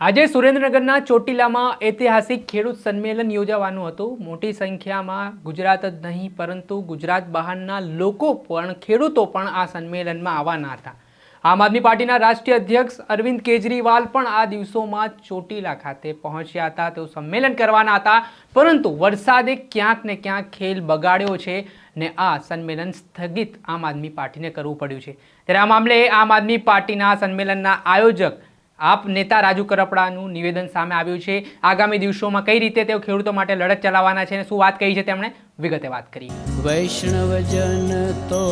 આજે સુરેન્દ્રનગરના ચોટીલામાં ઐતિહાસિક ખેડૂત સંમેલન યોજાવાનું હતું. મોટી સંખ્યામાં ગુજરાત જ નહીં, પરંતુ ગુજરાત બહારના લોકો પણ, ખેડૂતો પણ આ સંમેલનમાં આવવાના હતા. આમ આદમી પાર્ટીના રાષ્ટ્રીય અધ્યક્ષ અરવિંદ કેજરીવાલ પણ આ દિવસોમાં ચોટીલા ખાતે પહોંચ્યા હતા. તેઓ સંમેલન કરવાના હતા, પરંતુ વરસાદે ક્યાંક ને ક્યાંક ખેલ બગાડ્યો છે ને આ સંમેલન સ્થગિત આમ આદમી પાર્ટીને કરવું પડ્યું છે. ત્યારે આ મામલે આમ આદમી પાર્ટીના સંમેલનના આયોજક આપ નેતા રાજુ કરપડાનું નિવેદન સામે આવ્યું છે. આગામી દિવસોમાં કઈ રીતે તેઓ ખેડૂતો માટે લડત ચલાવવાના છે અને શું વાત કહી છે તેમણે? વિગતે વાત કરી વૈષ્ણવજન તો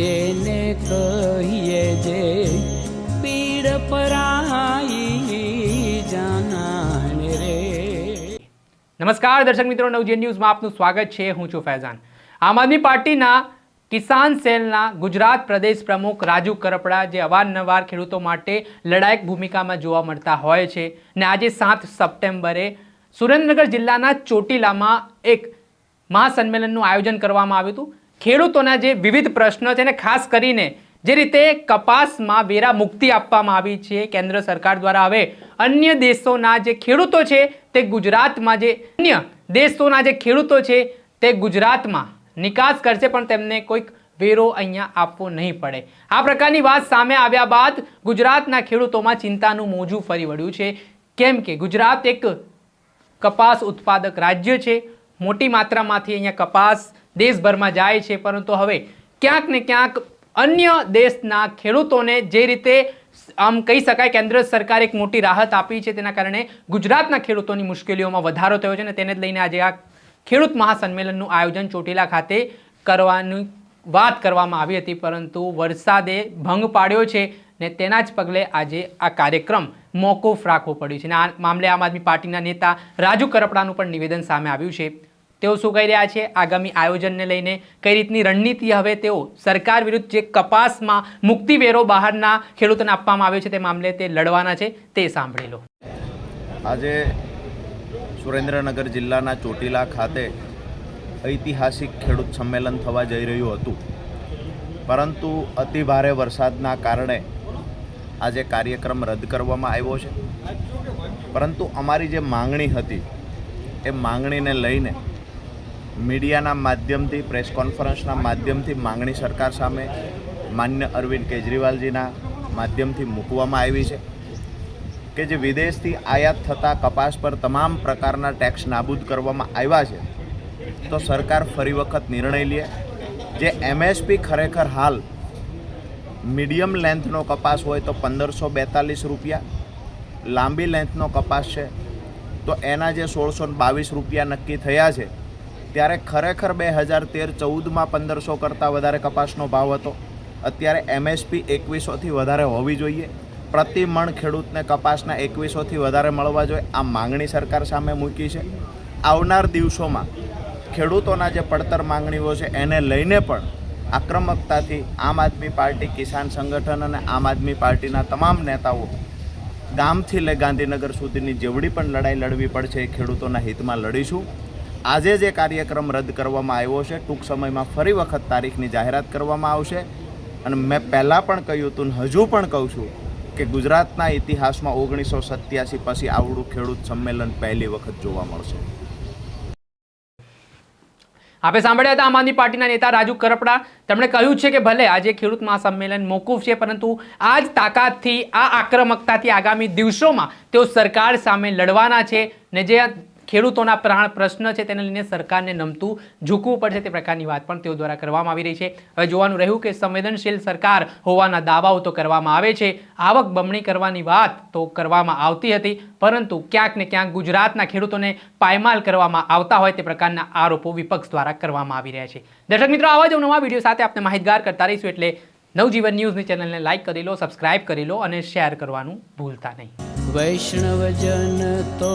તેને કહીએ જે પીડ પરાઈ જાનાને રે. નમસ્કાર દર્શક મિત્રો નવજીવન ન્યૂઝમાં આપનું સ્વાગત છે. હું છું ફૈઝાન. આમ આદમી પાર્ટીના કિસાન સેલના ગુજરાત પ્રદેશ પ્રમુખ રાજુ કરપડા જે અવારનવાર ખેડૂતો માટે લડાયક ભૂમિકામાં જોવા મળતા હોય છે ને આજે સાત સપ્ટેમ્બરે સુરેન્દ્રનગર જિલ્લાના ચોટીલામાં એક મહાસંમેલનનું આયોજન કરવામાં આવ્યું હતું. ખેડૂતોના જે વિવિધ પ્રશ્નો છે ને ખાસ કરીને જે રીતે કપાસમાં વેરા મુક્તિ આપવામાં આવી છે કેન્દ્ર સરકાર દ્વારા હવે અન્ય દેશોના જે ખેડૂતો છે તે ગુજરાતમાં જે અન્ય દેશોના જે ખેડૂતો છે તે ગુજરાતમાં નિકાસ કરશે, પણ તેમને કોઈક વેરો અહીંયા આપવો નહીં પડે. આ પ્રકારની વાત સામે આવ્યા બાદ ગુજરાતના ખેડૂતોમાં ચિંતાનું મોજું ફરી વળ્યું છે. કેમ કે ગુજરાત એક કપાસ ઉત્પાદક રાજ્ય છે. મોટી માત્રામાંથી અહીંયા કપાસ દેશભરમાં જાય છે. પરંતુ હવે ક્યાંક ને ક્યાંક અન્ય દેશના ખેડૂતોને જે રીતે આમ કહી શકાય કેન્દ્ર સરકારે એક મોટી રાહત આપી છે, તેના કારણે ગુજરાતના ખેડૂતોની મુશ્કેલીઓમાં વધારો થયો છે અને તેને જ લઈને આજે આ ખેડૂત મહાસંમેલનનું આયોજન ચોટીલા ખાતે કરવાની વાત કરવામાં આવી હતી, પરંતુ વરસાદે ભંગ પાડ્યો છે ને તેના જ પગલે આજે આ કાર્યક્રમ મોકૂફ રાખવો પડ્યું છે. અને આ મામલે આમ આદમી પાર્ટીના નેતા રાજુ કરપડાનું પણ નિવેદન સામે આવ્યું છે. તેઓ શું કહી રહ્યા છે? આગામી આયોજનને લઈને કઈ રીતની રણનીતિ હવે તેઓ સરકાર વિરુદ્ધ જે કપાસમાં મુક્તિવેરો બહારના ખેડૂતોને આપવામાં આવ્યો છે તે મામલે તે લડવાના છે, તે સાંભળી લો. આજે સુરેન્દ્રનગર જિલ્લાના ચોટીલા ખાતે ઐતિહાસિક ખેડૂત સંમેલન થવા જઈ રહ્યું હતું. પરંતુ અતિભારે વરસાદના કારણે આજે કાર્યક્રમ રદ કરવામાં આવ્યો છે. પરંતુ અમારી જે માંગણી હતી, એ માંગણીને લઈને મીડિયાના માધ્યમથી, પ્રેસ કોન્ફરન્સના માધ્યમથી માંગણી સરકાર સામે માન્ય અરવિંદ કેજરીવાલજીના માધ્યમથી મૂકવામાં આવી છે. કે જે વિદેશથી આયાત થતા કપાસ પર તમામ પ્રકારના ટેક્સ નાબૂદ કરવામાં આવ્યા છે, તો સરકાર ફરી વખત નિર્ણય લે. જે એમએસપી ખરેખર હાલ મીડિયમ લેન્થનો કપાસ હોય તો પંદરસો બેતાલીસ રૂપિયા, લાંબી લેન્થનો કપાસ છે તો એના જે સોળસો બાવીસ રૂપિયા નક્કી થયા છે, ત્યારે ખરેખર બે હજાર તેર ચૌદમાં પંદરસો કરતાં વધારે કપાસનો ભાવ હતો. અત્યારે એમએસપી એકવીસોથી વધારે હોવી જોઈએ. પ્રતિ મણ ખેડૂતને કપાસના એકવીસોથી વધારે મળવા જોઈએ, આ માંગણી સરકાર સામે મૂકી છે. આવનાર દિવસોમાં ખેડૂતોના જે પડતર માંગણીઓ છે, એને લઈને પણ આક્રમકતાથી આમ આદમી પાર્ટી, કિસાન સંગઠન અને આમ આદમી પાર્ટીના તમામ નેતાઓ ગામથી લઈ ગાંધીનગર સુધીની જેવડી પણ લડાઈ લડવી પડશે, એ ખેડૂતોના હિતમાં લડીશું. આજે જે કાર્યક્રમ રદ કરવામાં આવ્યો છે, ટૂંક સમયમાં ફરી વખત તારીખની જાહેરાત કરવામાં આવશે. અને મેં પહેલાં પણ કહ્યું હતું હજુ પણ કહું છું કે ગુજરાતના ઇતિહાસમાં ઓગણીસો સત્યાસી પછી આવડું ખેડૂત સંમેલન પહેલી વખત જોવા મળશે. આપણે સાંભળ્યા હતા આમ આદમી પાર્ટીના નેતા રાજુ કરપડા. તેમણે કહ્યું છે કે ભલે આજે ખેડૂત મહાસંમેલન મોકૂફ છે, પરંતુ આ જ તાકાતથી, આ આક્રમકતાથી આગામી દિવસોમાં તેઓ સરકાર સામે લડવાના છે ને જે ખેડૂતોના પ્રાણ પ્રશ્ન છે તેને લઈને સરકારને નમતું ઝૂકવું પડશે તે પ્રકારની વાત પણ તેઓ દ્વારા કરવામાં આવી રહી છે. હવે જોવાનું રહ્યું કે સંવેદનશીલ સરકાર હોવાના દાવાઓ તો કરવામાં આવે છે. આવક બમણી કરવાની વાત તો કરવામાં આવતી હતી, પરંતુ ક્યાંક ને ક્યાંક ગુજરાતના ખેડૂતોને પાયમાલ કરવામાં આવતા હોય તે પ્રકારના આરોપો વિપક્ષ દ્વારા કરવામાં આવી રહ્યા છે. દર્શક મિત્રો, આવા જ નવા વીડિયો સાથે આપણે માહિતગાર કરતા રહીશું એટલે નવજીવન ન્યૂઝની ચેનલને લાઇક કરી લો, સબસ્ક્રાઇબ કરી લો અને શેર કરવાનું ભૂલતા નહીં. વૈષ્ણવજન તો